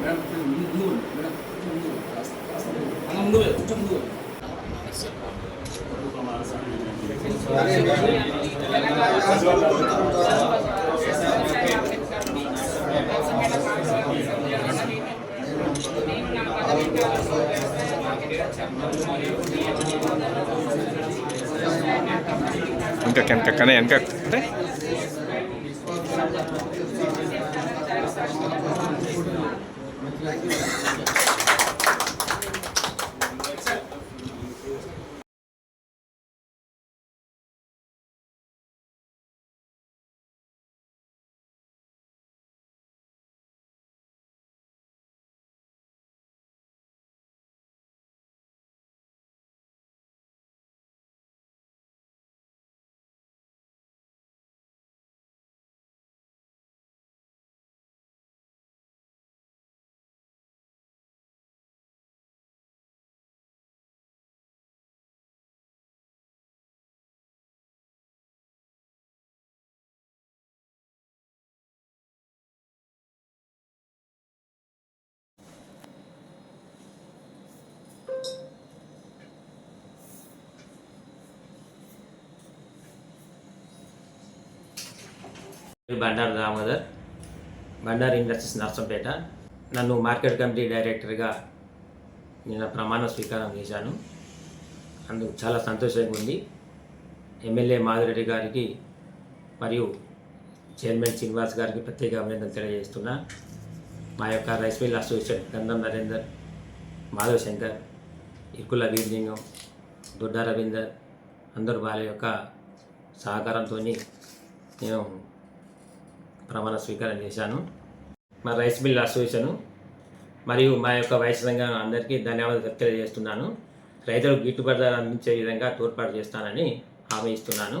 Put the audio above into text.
Madam ముందు madam అన్న ఇంకా కనుక కానీ వెనక అంటే బండారు దామోదర్. బండారు ఇండస్ట్రీస్ నర్సంపేట. నన్ను మార్కెట్ కమిటీ డైరెక్టర్గా నిన్న ప్రమాణ స్వీకారం చేశాను. అందుకు చాలా సంతోషంగా ఉంది. ఎమ్మెల్యే మాధురెడ్డి గారికి మరియు చైర్మన్ శ్రీనివాస్ గారికి ప్రత్యేక అభినందనలు తెలియజేస్తున్నా. మా యొక్క రైస్ మిల్ అసోసియేషన్ గంధం నరేందర్ మాధవ్ శంకర్ ఇరుకుల వీరలింగం దొడ్డ రవీందర్ అందరూ వాళ్ళ యొక్క సహకారంతో నేను ప్రమాణ స్వీకారం చేశాను. మా రైస్ మిల్ అసోసియేషను మరియు మా యొక్క వైస్ రంగం అందరికీ ధన్యవాదాలు తెలియజేస్తున్నాను. రైతులకు గిట్టుబాటు ధర అందించే విధంగా తోడ్పాటు చేస్తానని హామీ ఇస్తున్నాను.